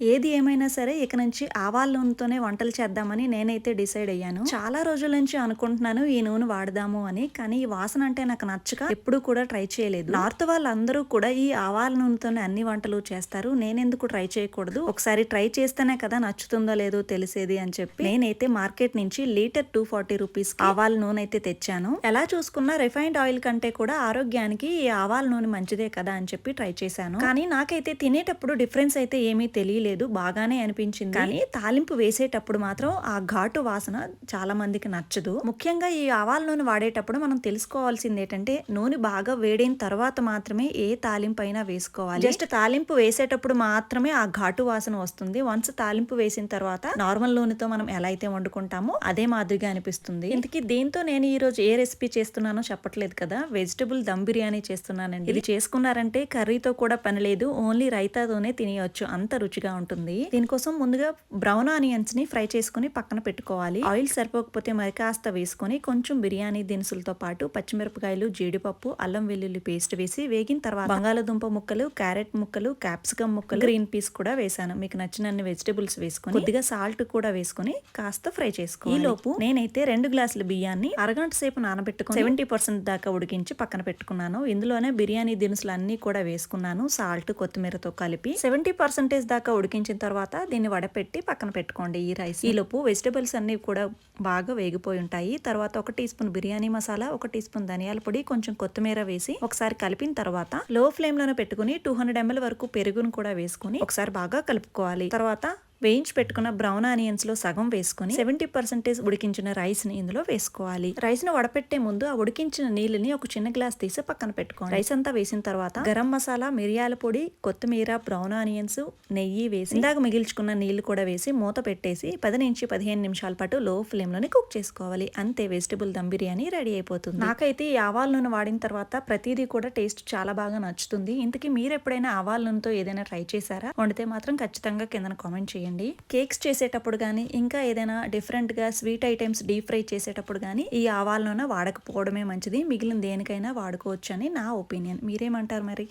ఏది ఏమైనా సరే ఇక నుంచి ఆవాల నూనెతోనే వంటలు చేద్దామని నేనైతే డిసైడ్ అయ్యాను. చాలా రోజుల నుంచి అనుకుంటున్నాను ఈ నూనె వాడదాము అని కానీ ఈ వాసన అంటే నాకు నచ్చక ఎప్పుడు కూడా ట్రై చేయలేదు. నార్త్ వాళ్ళందరూ కూడా ఈ ఆవాల నూనెతోనే అన్ని వంటలు చేస్తారు. నేనెందుకు ట్రై చేయకూడదు? ఒకసారి ట్రై చేస్తేనే కదా నచ్చుతుందో లేదో తెలిసేది అని చెప్పి నేనైతే మార్కెట్ నుంచి లీటర్ టూ ఫార్టీ రూపీస్ ఆవాల నూనె అయితే తెచ్చాను. ఎలా చూసుకున్నా రిఫైన్డ్ ఆయిల్ కంటే కూడా ఆరోగ్యానికి ఈ ఆవాల నూనె మంచిదే కదా అని చెప్పి ట్రై చేశాను. కానీ నాకైతే తినేటప్పుడు డిఫరెన్స్ అయితే ఏమీ తెలియలేదు. బాగానే అనిపించింది. కానీ తాలింపు వేసేటప్పుడు మాత్రం ఆ ఘాటు వాసన చాలా మందికి నచ్చదు. ముఖ్యంగా ఈ ఆవాల నూనె వాడేటప్పుడు మనం తెలుసుకోవాల్సింది ఏంటంటే నూనె బాగా వేడైన తర్వాత మాత్రమే ఏ తాలింపు అయినా వేసుకోవాలి. జస్ట్ తాలింపు వేసేటప్పుడు మాత్రమే ఆ ఘాటు వాసన వస్తుంది. వన్స్ తాలింపు వేసిన తర్వాత నార్మల్ నూనెతో మనం ఎలా అయితే వండుకుంటామో అదే మాదిరిగా అనిపిస్తుంది. ఇంతకీ దీంతో నేను ఈ రోజు ఏ రెసిపీ చేస్తున్నానో చెప్పట్లేదు కదా? వెజిటబుల్ దమ్ బిర్యానీ చేస్తున్నానండి. ఇది చేసుకున్నారంటే కర్రీతో కూడా పని లేదు. ఓన్లీ రైతాతోనే తినేయొచ్చు. అంత రుచిగా ఉంటుంది. దీనికోసం ముందుగా బ్రౌన్ ఆనియన్స్ని ఫ్రై చేసుకుని పక్కన పెట్టుకోవాలి. ఆయిల్ సరిపోకపోతే మరి కాస్త వేసుకొని కొంచెం బిర్యానీ దినుసులతో పాటు పచ్చిమిరపకాయలు జీడిపప్పు అల్లం వెల్లుల్లి పేస్ట్ వేసి వేగిన తర్వాత బంగాళదుంప ముక్కలు క్యారెట్ ముక్కలు క్యాప్సికమ్ ముక్కలు గ్రీన్ పీస్ కూడా వేసాను. మీకు నచ్చినన్ని వెజిటబుల్స్ వేసుకొని కొద్దిగా సాల్ట్ కూడా వేసుకొని కాస్త ఫ్రై చేసుకో ఈ లోపు నేనైతే రెండు గ్లాసుల బియ్యాన్ని అరగంట సేపు నానబెట్టుకుని సెవెంటీ పర్సెంట్ దాకా ఉడికించి పక్కన పెట్టుకున్నాను. ఇందులోనే బిర్యానీ దినుసులు అన్ని కూడా వేసుకున్నాను సాల్ట్ కొత్తిమీరతో కలిపి. సెవెంటీ పర్సెంటేజ్ దాకా ఉడికించిన తర్వాత దీన్ని వడపెట్టి పక్కన పెట్టుకోండి. ఈ రైస్ ఈ లోపు వెజిటబుల్స్ అన్నీ కూడా బాగా వేగిపోయి ఉంటాయి. తర్వాత ఒక టీ స్పూన్ బిర్యానీ మసాలా ఒక టీ స్పూన్ ధనియాల పొడి కొంచెం కొత్తిమీర వేసి ఒకసారి కలిపిన తర్వాత లో ఫ్లేమ్లోనే పెట్టుకుని టూ హండ్రెడ్ ఎంఎల్ వరకు పెరుగును కూడా వేసుకుని ఒకసారి బాగా కలుపుకోవాలి. తర్వాత వేయించి పెట్టుకున్న బ్రౌన్ ఆనియన్స్లో సగం వేసుకొని సెవెంటీ పర్సెంటేజ్ ఉడికించిన రైస్ని ఇందులో వేసుకోవాలి. రైస్ను వడపెట్టే ముందు ఆ ఉడికించిన నీళ్ళని ఒక చిన్న గ్లాస్ తీసి పక్కన పెట్టుకోండి. రైస్ అంతా వేసిన తర్వాత గరం మసాలా మిరియాల పొడి కొత్తిమీర బ్రౌన్ ఆనియన్స్ నెయ్యి వేసి ఇందాక మిగిల్చుకున్న నీళ్ళు కూడా వేసి మూత పెట్టేసి పది నుంచి పదిహేను నిమిషాల పాటు లో ఫ్లేమ్లోనే కుక్ చేసుకోవాలి. అంతే వెజిటబుల్ దమ్ బిర్యానీ రెడీ అయిపోతుంది. నాకైతే ఈ ఆవాల నూనె వాడిన తర్వాత ప్రతిదీ కూడా టేస్ట్ చాలా బాగా నచ్చుతుంది. ఇంతకీ మీరు ఎప్పుడైనా ఆవాల నూనెతో ఏదైనా ట్రై చేశారా? వండితే మాత్రం ఖచ్చితంగా కింద కామెంట్ చేయండి. కేక్స్ చేసేటప్పుడు కానీ ఇంకా ఏదైనా డిఫరెంట్గా స్వీట్ ఐటమ్స్ డీప్ ఫ్రై చేసేటప్పుడు కానీ ఈ ఆవాల వాడకపోవడమే మంచిది. మిగిలిన దేనికైనా వాడుకోవచ్చు అని నా ఒపీనియన్ మీరేమంటారు మరి?